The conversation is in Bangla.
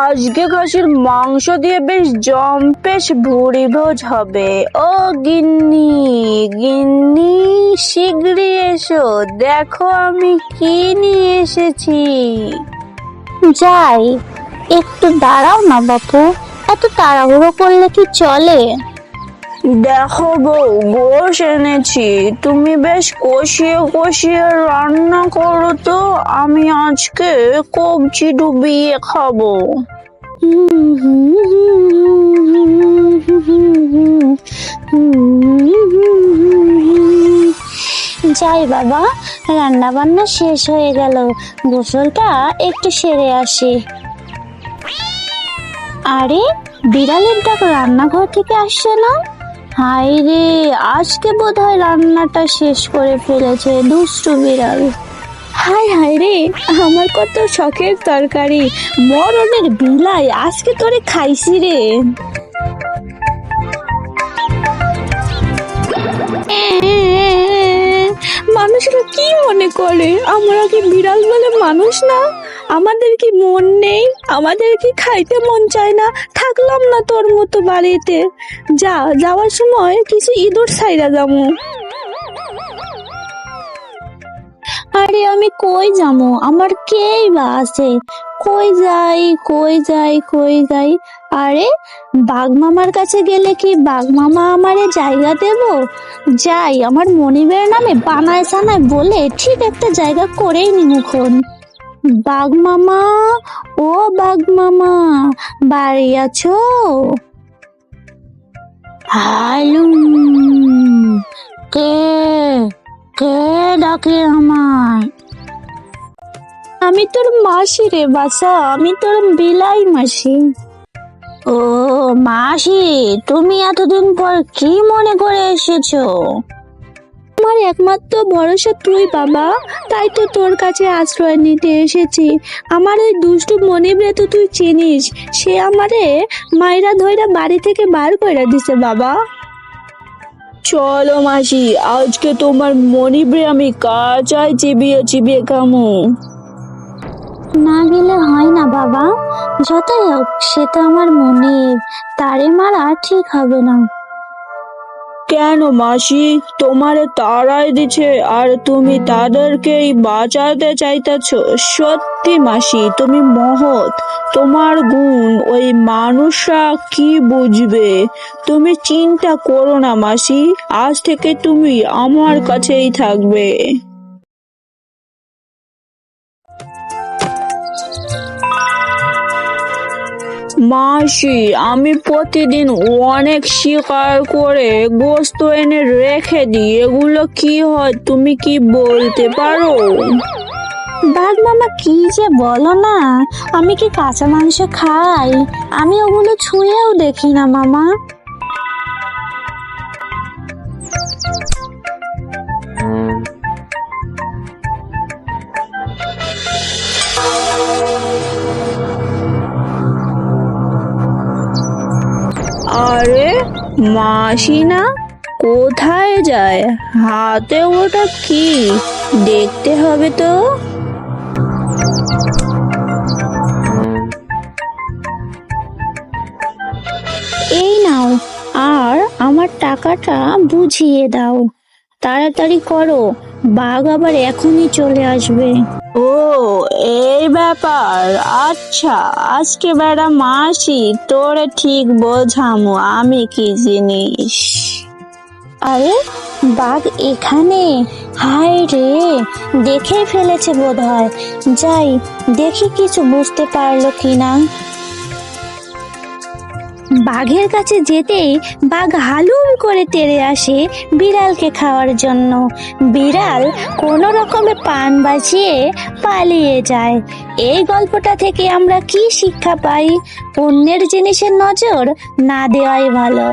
আজকে খাসির মাংস দিয়ে বেশ জম্পেশ ভুড়ি ভোজ হবে। ও গিন্নি গিন্নি, শিগগিরই এসো, দেখো আমি কি নিয়ে এসেছি। যাই, একটু দাঁড়াও না বাপু, এত তাড়াহুড়ো করলে কি চলে? দেখো বউ, গোশ এনেছি। তুমি বেশ কষিয়ে কষিয়ে রান্না করো তো, আমি আজকে কবজি ডুবিয়ে খাব। যাই বাবা রান্না বান্না শেষ হয়ে গেল। গোসলটা একটু সেরে আসি। আরে, বিড়ালের ডাক রান্নাঘর থেকে আসছে না? হাই রে আজকে বোধহয় রান্নাটা শেষ করে ফেলেছে দুষ্টু বিড়াল। হাই হাই রে আমার কত শখের তরকারি। মরণের বিলাই, আজকে তোরে খাইছি রে। মানুষরা কি মনে করে? আমরা কি বিড়াল বলে মানুষ না? আমাদের কি মন নেই? আমাদের কি খাইতে মন চায় না? থাকলাম না তোর মতো বাড়িতে। যা, যাওয়ার সময় কিছু ইঁদুর ছাইরা যাব। আরে আমি কই যাব? আমার কেই বা আছে? কই যাই কই যাই কই যাই? আরে, বাঘ মামার কাছে গেলে কি বাঘ মামা আমারে জায়গা দেব? যাই, আমার মনিবের নামে বানায় সানায় বলে ঠিক একটা জায়গা করেই নিমুখন বাঘ মামা, ও বাঘ মামা, বাড়ি আছো? কে কে ডাকে আমায়? আমি তোর মাসি রে বাসা আমি তোর বিলাই মাসি। ও মাসি, তুমি এতদিন পর কি মনে করে এসেছ? আমার একমাত্র ভরসা তুই বাবা। তাই তো তোর কাছে আশ্রয় নিতে এসেছি। আমার ওই দুষ্টু মনিবরে তো তুই চিনিস। সে আমারে মায়েরা ধইরা বাড়ি থেকে বার করে দিছে বাবা। চলো মাসি আজকে তোমার মনিবে আমি কাঁচায় চিবিয়ে চিবিয়ে খামো। না গেলে হয় না বাবা। যতই হোক সে তো আমার মনিব। তারে মারা ঠিক হবে না। কেন মাসি? তোমার তাড়াই দিছে আর তুমি তাদেরকেই বাঁচাতে চাইতেছ। সত্যি মাসি, তুমি মহৎ। তোমার গুণ, ওই মানুষরা কি বুঝবে? তুমি চিন্তা করো না মাসি, আজ থেকে তুমি আমার কাছেই থাকবে। মাসি, আমি প্রতিদিন অনেক শিকার করে গোস্ত এনে রেখে দিই। এগুলো কি হয় তুমি কি বলতে পারো? বাঘ মামা, কি যে বলো না? আমি কি কাঁচা মাংস খাই? আমি ওগুলো ছুঁয়েও দেখি না মামা। মাসি না কোথায় যায়? হাতে ওটা কি? দেখতে হবে তো। এই নাও, আর আমার টাকাটা বুঝিয়ে দাও। তাড়াতাড়ি করো। বাঘ আবার এখনই চলে আসবে। ও এই ব্যাপার। আচ্ছা আজকে বেড়া মাসি তোরে ঠিক বোঝামু আমি কি জিনিস? আরে বাঘ এখানে? হায় রে দেখে ফেলেছে বোধহয়। যাই দেখি কিছু বুঝতে পারল কিনা। বাঘের কাছে যেতেই বাঘ হালুম করে তেড়ে আসে বিড়ালকে খাওয়ার জন্য। বিড়াল কোনো রকমে পান বাঁচিয়ে পালিয়ে যায়। এই গল্পটা থেকে আমরা কি শিক্ষা পাই? অন্যের জিনিসের নজর না দেওয়াই ভালো।